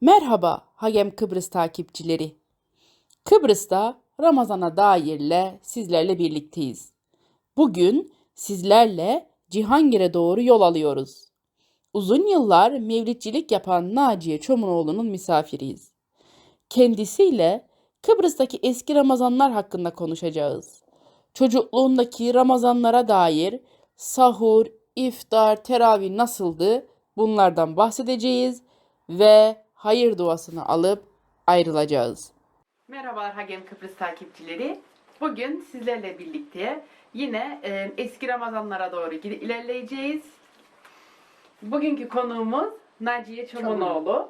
Merhaba Hagem Kıbrıs takipçileri. Kıbrıs'ta Ramazan'a dairle sizlerle birlikteyiz. Bugün sizlerle Cihangir'e doğru yol alıyoruz. Uzun yıllar mevlidcilik yapan Naciye Çomunoğlu'nun misafiriyiz. Kendisiyle Kıbrıs'taki eski Ramazanlar hakkında konuşacağız. Çocukluğundaki Ramazanlara dair sahur, iftar, teravih nasıldı bunlardan bahsedeceğiz ve hayır duasını alıp ayrılacağız. Merhabalar Hagem Kıbrıs takipçileri. Bugün sizlerle birlikte yine e, eski Ramazanlara doğru ilerleyeceğiz. Bugünkü konuğumuz Naciye Çomunoğlu.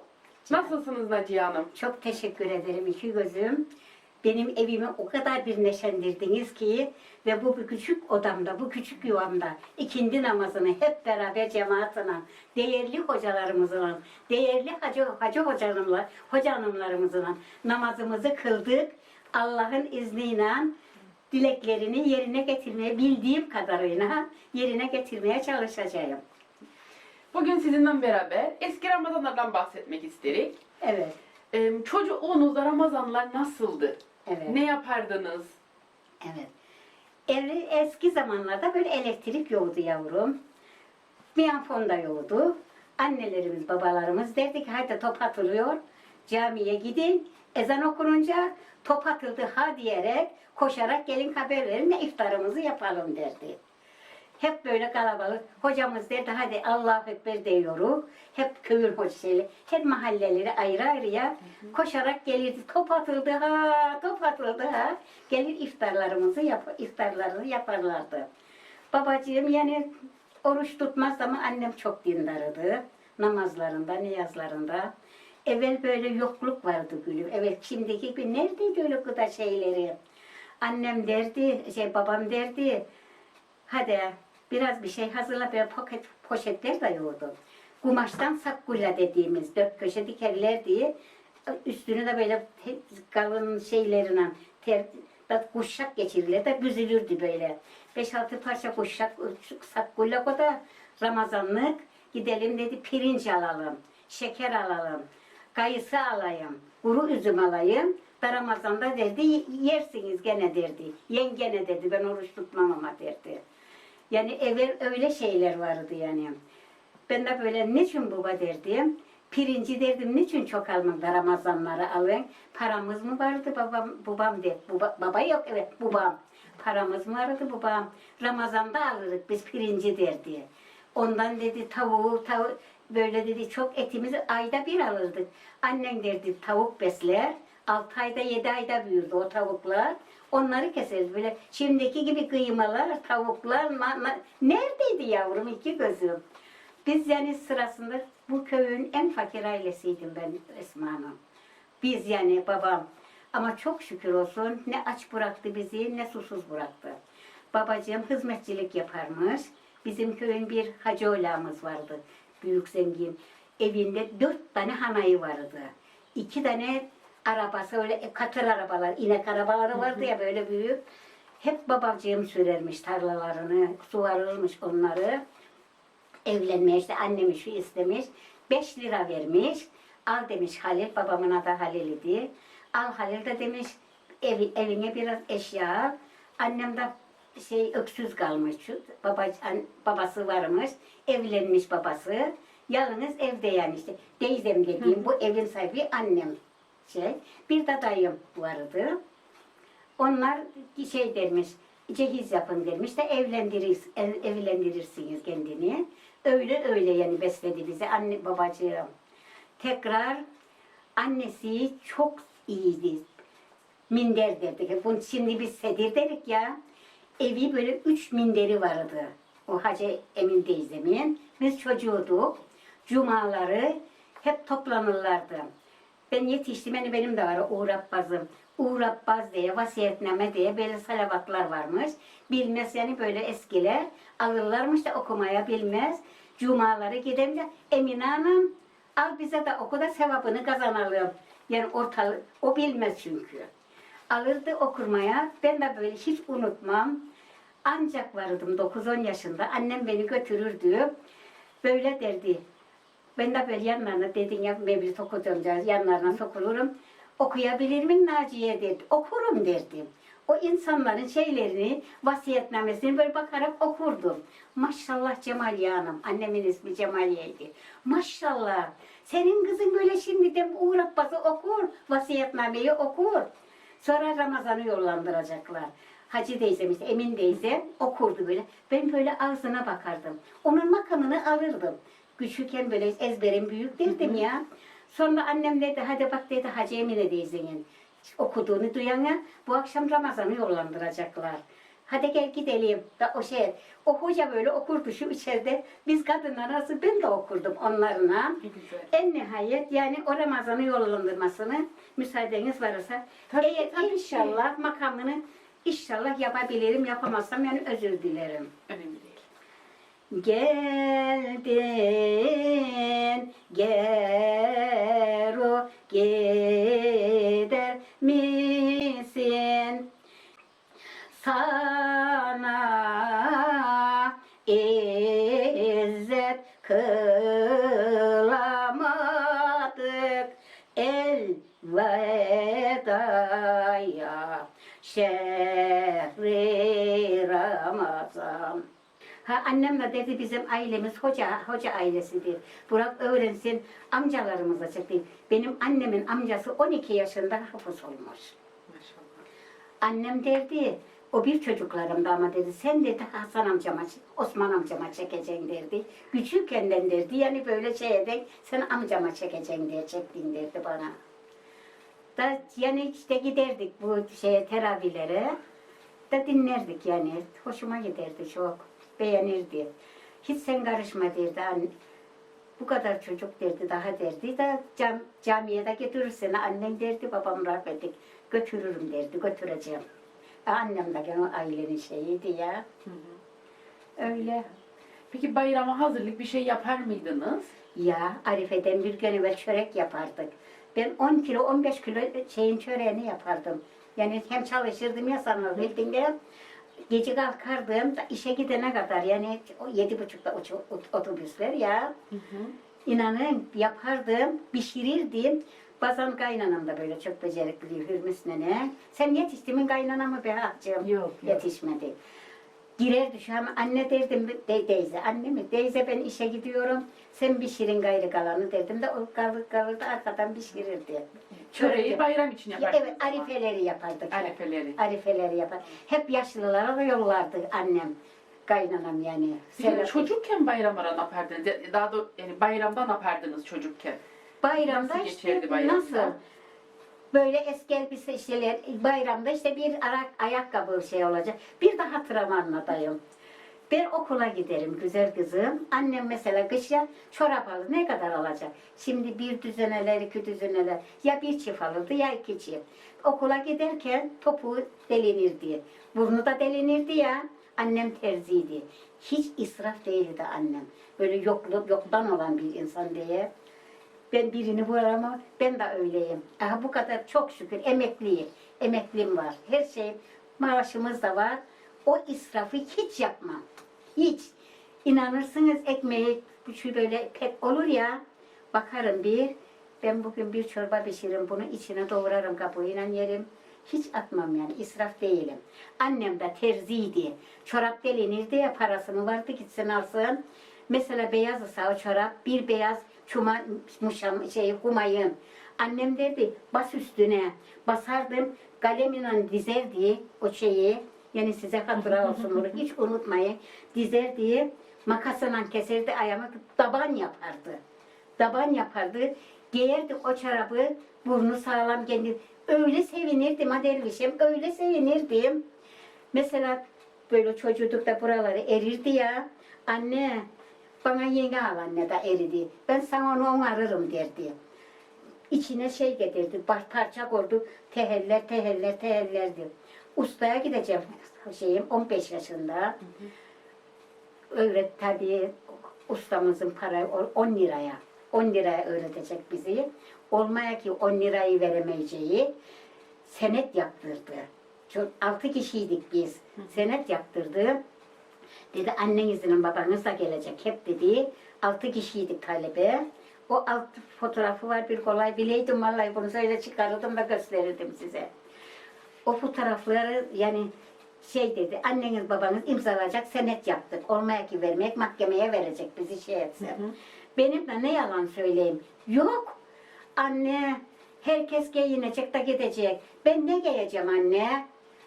Nasılsınız Naciye Hanım? Çok teşekkür ederim iki gözüm. Benim evimi o kadar bir neşendirdiniz ki ve bu küçük odamda, bu küçük yuvamda ikindi namazını hep beraber cemaatine, değerli hocalarımızla, değerli hacı, hacı hocanımla, hoca hanımlarımızla namazımızı kıldık. Allah'ın izniyle dileklerini yerine getirmeye bildiğim kadarıyla yerine getirmeye çalışacağım. Bugün sizinle beraber eski Ramazanlardan bahsetmek istedik. Evet, E, çocukluğunuzda Ramazanlar nasıldı? Evet. Ne yapardınız? Evet. Ev, eski zamanlarda böyle elektrik yoktu yavrum. Miyanfon da yoktu. Annelerimiz, babalarımız derdi ki hadi top atılıyor. Camiye gidin. Ezan okununca top atıldı ha diyerek koşarak gelin haber verin de iftarımızı yapalım derdi. Hep böyle kalabalık. Hocamız derdi hadi Allahu Ekber diyoruz. Hep köyün hocası, hep mahalleleri ayrı ayrıya koşarak gelirdi. Top atıldı ha, top atıldı ha. Gelir iftarlarımızı yap, iftarlarını yaparlardı. Babacığım yani oruç tutmaz ama annem çok dindarıdı. Namazlarında, niyazlarında. Evvel böyle yokluk vardı gülüm. Evet şimdiki gibi neredeydi öyle gıda şeyleri? Annem derdi, şey babam derdi. Hadi biraz bir şey hazırla böyle poket, poşetler de yoğurdu. Kumaştan sakkulla dediğimiz dört köşe dikerler diye üstünü de böyle kalın şeylerine ter, kuşak geçirirler de büzülürdü böyle. Beş altı parça kuşak sakkulla o da Ramazanlık gidelim dedi pirinç alalım, şeker alalım, kayısı alayım, kuru üzüm alayım. Da Ramazan'da derdi yersiniz gene derdi. Yen gene dedi ben oruç tutmam ama derdi. Yani evvel öyle şeyler vardı yani. Ben de böyle niçin baba derdim. Pirinci derdim niçin çok almakta Ramazanları alın. Paramız mı vardı babam babam de baba, baba yok evet babam. Paramız mı vardı babam. Ramazan'da alırdık biz pirinci derdi. Ondan dedi tavuğu tavuğu böyle dedi çok etimizi ayda bir alırdık. Annen derdi tavuk besler. 6 ayda 7 ayda büyürdü o tavuklar. Onları keseriz böyle. Şimdiki gibi kıymalar, tavuklar neredeydi yavrum iki gözüm? Biz yani sırasında bu köyün en fakir ailesiydim ben Esma Hanım. Biz yani babam. Ama çok şükür olsun ne aç bıraktı bizi ne susuz bıraktı. Babacığım hizmetçilik yaparmış. Bizim köyün bir hacı oğlağımız vardı. Büyük zengin. Evinde dört tane hanayı vardı. İki tane arabası öyle katır arabalar, inek arabaları vardı ya böyle büyük. Hep babacığım sürermiş tarlalarını, suvarırmış onları evlenmeye işte annemi şu istemiş. 5 lira vermiş. Al demiş Halil, babamın adı Halil idi. Al Halil de demiş evi, evine biraz eşya al. Annem de şey öksüz kalmış. Baba, an- babası varmış. Evlenmiş babası. Yalnız evde yani işte. Teyzem dediğim bu evin sahibi annem. Şey. Bir de dayım vardı. Onlar şey dermiş, cehiz yapın demiş de evlendirir, ev- evlendirirsiniz kendini. Öyle öyle yani besledi bizi anne babacığım. Tekrar annesi çok iyiydi. Minder derdik. Bunu şimdi biz sedir dedik ya. Evi böyle üç minderi vardı. O Hacı Emin teyzemin. Biz çocuğuduk. Cumaları hep toplanırlardı. Ben yetiştim, yani benim de var Uğur Abbaz'ım. Uğur Abbaz diye, vasiyetname diye böyle salavatlar varmış. Bilmez yani böyle eskiler. Alırlarmış da okumaya bilmez. Cumaları gidelim de Emine Hanım al bize de oku da sevabını kazanalım. Yani ortalık, o bilmez çünkü. Alırdı okurmaya. Ben de böyle hiç unutmam. Ancak vardım 9-10 yaşında. Annem beni götürürdü. Böyle derdi. Ben de böyle yanlarına dedin ya mevlüt okuyacağız yanlarına sokulurum. Okuyabilir miyim Naciye dedi. Okurum derdim. O insanların şeylerini, vasiyetnamesini böyle bakarak okurdum. Maşallah Cemaliye Hanım, annemin ismi Cemaliye'ydi. Maşallah, senin kızın böyle şimdiden Uğur Abbas'ı okur, vasiyetnameyi okur. Sonra Ramazan'ı yollandıracaklar. Hacı teyzem işte Emin teyze okurdu böyle. Ben böyle ağzına bakardım. Onun makamını alırdım. Küçükken böyle ezberim büyük derdim ya. Sonra annem dedi hadi bak dedi Hacı Emine teyzenin okuduğunu duyana bu akşam Ramazan'ı yollandıracaklar. Hadi gel gidelim. Da o şey, o hoca böyle okurdu şu içeride. Biz kadınlar arası ben de okurdum güzel. En nihayet yani o Ramazan'ı yollandırmasını müsaadeniz varsa Tabii, eğer tabii inşallah makamını inşallah yapabilirim yapamazsam yani özür dilerim. Önemli. Geldin gero gider misin? Sana izzet kılamadık elvedaya şehri annem de dedi bizim ailemiz hoca hoca ailesidir. Burak öğrensin amcalarımıza çıktı. Benim annemin amcası 12 yaşında hafız olmuş. Maşallah. Annem derdi, o bir çocuklarımda ama dedi, sen dedi Hasan amcama, Osman amcama çekeceksin derdi. Küçükkenden derdi, yani böyle şey eden, sen amcama çekeceksin diye çektin derdi bana. Da yani işte giderdik bu şeye teravihlere, da dinlerdik yani. Hoşuma giderdi çok, beğenirdi. Hiç sen karışma derdi anne. Bu kadar çocuk derdi daha derdi da cam, camiye de götürür seni annen derdi babam rahmetlik götürürüm derdi götüreceğim. E, Annem de gene ailenin şeyiydi ya. Hı hı. Öyle. Peki bayrama hazırlık bir şey yapar mıydınız? Ya Arife'den bir gün evvel çörek yapardık. Ben 10 kilo 15 kilo şeyin çöreğini yapardım. Yani hem çalışırdım ya sana bildiğinde gece kalkardım da işe gidene kadar yani o yedi buçukta uç- otobüsler ya. Hı hı. İnanın yapardım, pişirirdim. Bazen kaynanam da böyle çok becerikli Hürmüs nene. Sen yetiştin mi kaynanamı be hacım? Yok, yok. Yetişmedi. Girer düşer ama anne derdim de, teyze, anne mi? Teyze ben işe gidiyorum. Sen pişirin gayrı kalanı derdim de o kalır kalır da arkadan pişirirdi. Çöreği bayram için Ya, yapardınız. Evet arifeleri yapardık. Arifeleri. Arifeleri yapar. Hep yaşlılara da yollardı annem. Kaynanam yani. Selahattin. çocukken bayrama ne yapardınız? Ya- Daha da yani bayramda ne yapardınız çocukken? Bayramda Nasıl işte bayramda? nasıl? Böyle eski elbise şeyler, bayramda işte bir ayak, ayakkabı şey olacak. Bir de hatıramı anlatayım. Ben okula giderim güzel kızım. Annem mesela kışa çorap alır. Ne kadar alacak? Şimdi bir düzeneler, iki düzeneler. Ya bir çift alırdı ya iki çift. Okula giderken topuğu delinirdi. Burnu da delinirdi ya. Annem terziydi. Hiç israf değildi annem. Böyle yokluk, yoktan olan bir insan diye. Ben birini vurar ama ben de öyleyim. Aha bu kadar çok şükür emekliyim. Emeklim var. Her şey maaşımız da var. O israfı hiç yapmam. Hiç. İnanırsınız ekmeği şu böyle pek olur ya. Bakarım bir. Ben bugün bir çorba pişiririm. Bunu içine doğrarım kabuğuyla yerim. Hiç atmam yani. israf değilim. Annem de terziydi. Çorap delinirdi ya parasını vardı gitsin alsın. Mesela beyaz o çorap bir beyaz çuma muşam şey humayın. Annem derdi bas üstüne. Basardım kalemle dizerdi o şeyi. Yani size hatıra olsun bunu hiç unutmayın. Dizerdi makasla keserdi ayağımı taban yapardı. Taban yapardı. Giyerdi o çorabı burnu sağlam kendi. Öyle sevinirdim ha dervişim. Öyle sevinirdim. Mesela böyle çocuklukta buraları erirdi ya. Anne bana yenge al anne de eridi. Ben sana onu onarırım derdi. İçine şey getirdi. Parça koydu. Teheller, teheller, tehellerdi. Ustaya gideceğim şeyim 15 yaşında. Öğret tabii ustamızın parayı 10 liraya. 10 liraya öğretecek bizi. Olmaya ki 10 lirayı veremeyeceği senet yaptırdı. Çok, 6 kişiydik biz. Senet yaptırdı. Dedi annenizin babanız da gelecek hep dedi. Altı kişiydik talebe. O alt fotoğrafı var bir kolay bileydim vallahi bunu söyle çıkarırdım da gösterirdim size. O fotoğrafları yani şey dedi anneniz babanız imzalayacak senet yaptık. Olmaya ki vermek mahkemeye verecek bizi şey etsin. Benim de ne yalan söyleyeyim. Yok. Anne herkes giyinecek de gidecek. Ben ne giyeceğim anne?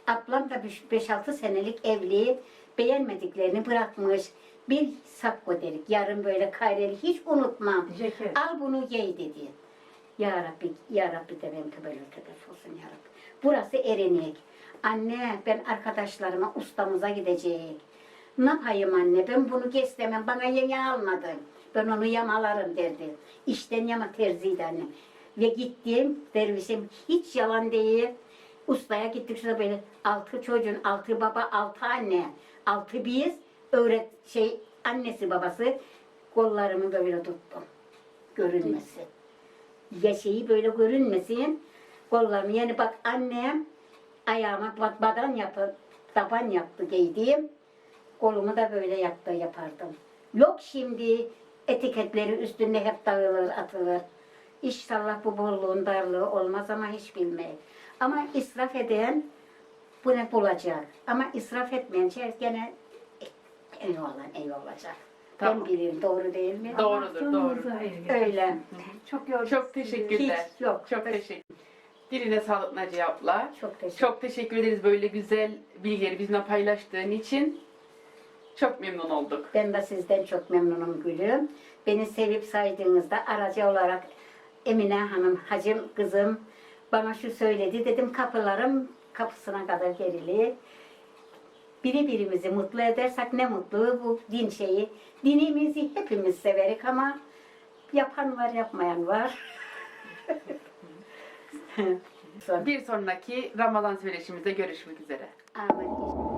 Ablam da 5-6 senelik evli. Beğenmediklerini bırakmış. Bir sakko dedik. Yarın böyle kayreli hiç unutmam. Ceket. Al bunu giy dedi. Ya Rabbi, Ya Rabbi de benim tebellü tebellü olsun Ya Rabbi. Burası Erenik. Anne ben arkadaşlarıma ustamıza gideceğim. Ne yapayım anne ben bunu kestemem bana yeni almadın. Ben onu yamalarım derdi. İşten yama terziydi annem. Ve gittim dervişim hiç yalan değil. Ustaya gittik şurada böyle altı çocuğun, altı baba, altı anne, altı biz öğret şey annesi babası kollarımı böyle tuttum. Görünmesin. Ya şeyi böyle görünmesin. Kollarımı yani bak annem ayağıma bak badan yapı, taban yaptı giydim. Kolumu da böyle yaptı yapardım. Yok şimdi etiketleri üstünde hep dağılır atılır. İnşallah bu bolluğun darlığı olmaz ama hiç bilmeyin. Ama israf eden bu ne bulacak. Ama israf etmeyen şey gene eyvallah eyvallah. Tamam. Ben bilirim doğru değil mi? Doğrudur, doğru. Sonumuza eriştik. Öyle. Çok yorucu. Çok teşekkürler. Hiç yok. Çok teşekkür. Diline sağlık Naciye abla. Çok teşekkür Çok teşekkür ederiz böyle güzel bilgileri bizimle paylaştığın için. Çok memnun olduk. Ben de sizden çok memnunum Gülüm. Beni sevip saydığınızda aracı olarak Emine Hanım, hacım kızım bana şu söyledi. Dedim kapılarım kapısına kadar gerili. Biri birimizi mutlu edersek ne mutlu bu din şeyi. Dinimizi hepimiz severik ama yapan var yapmayan var. Bir sonraki Ramazan söyleşimizde görüşmek üzere. Amin.